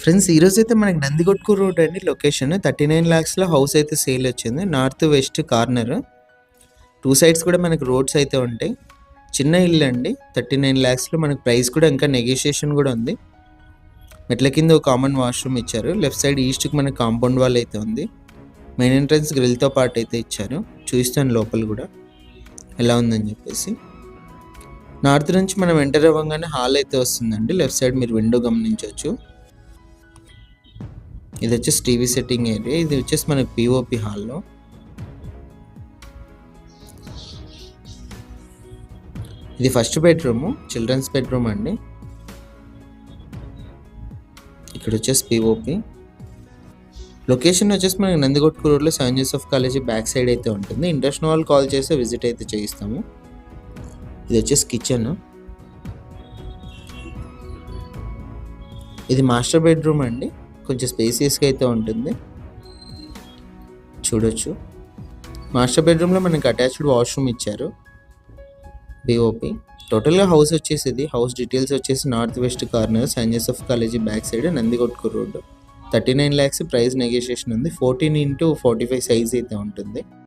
Friends ఈరోజు అయితే మనకి నందికొట్కూరు రోడ్ అండి. లొకేషన్ థర్టీ నైన్ ల్యాక్స్లో హౌస్ అయితే సేల్ వచ్చింది. North west corner. Two sides కూడా మనకి రోడ్స్ అయితే ఉంటాయి. చిన్న ఇల్లు అండి. థర్టీ నైన్ ల్యాక్స్లో మనకి ప్రైస్ కూడా ఇంకా నెగోషియేషన్ కూడా ఉంది. మెట్ల కింద ఒక కామన్ వాష్రూమ్ ఇచ్చారు. లెఫ్ట్ సైడ్ ఈస్ట్కి మనకి కాంపౌండ్ వాల్ అయితే ఉంది. మెయిన్ ఎంట్రన్స్ గ్రిల్తో పాటు అయితే ఇచ్చారు. చూస్తాను లోపల కూడా. ఎలా ఉందని చెప్పేసి. నార్త్ నుంచి మనం ఎంటర్ అవ్వగానే హాల్ అయితే వస్తుందండి. లెఫ్ట్ సైడ్ మీరు విండో గమనించవచ్చు. ఇది వచ్చేసి టీవీ సెట్టింగ్ ఏరియా ఇది వచ్చేసి మనకి పిఓపి హాల్లో. ఇది ఫస్ట్ బెడ్రూమ్ చిల్డ్రన్స్ బెడ్రూమ్ అండి. ఇక్కడ వచ్చేసి పిఓపి లొకేషన్ వచ్చేసి మనకి నందికొట్కు రోడ్లో saint Joseph college back side అయితే ఉంటుంది. ఇంటర్నేషనల్ వాళ్ళు కాల్ చేస్తే విజిట్ అయితే చేయిస్తాము. ఇది వచ్చేసి కిచెన్ ఇది మాస్టర్ బెడ్రూమ్ అండి. కొంచెం స్పేసియస్గా అయితే ఉంటుంది. చూడొచ్చు. మాస్టర్ బెడ్రూమ్లో మనకి అటాచ్డ్ వాష్రూమ్ ఇచ్చారు. బిఓపి టోటల్గా హౌస్ వచ్చేసి ఇది హౌస్ డీటెయిల్స్ వచ్చేసి north west corner saint Joseph college back side Nandikotkur road. Thirty nine lakhs price negotiation ఉంది. Fourteen into forty five size అయితే ఉంటుంది.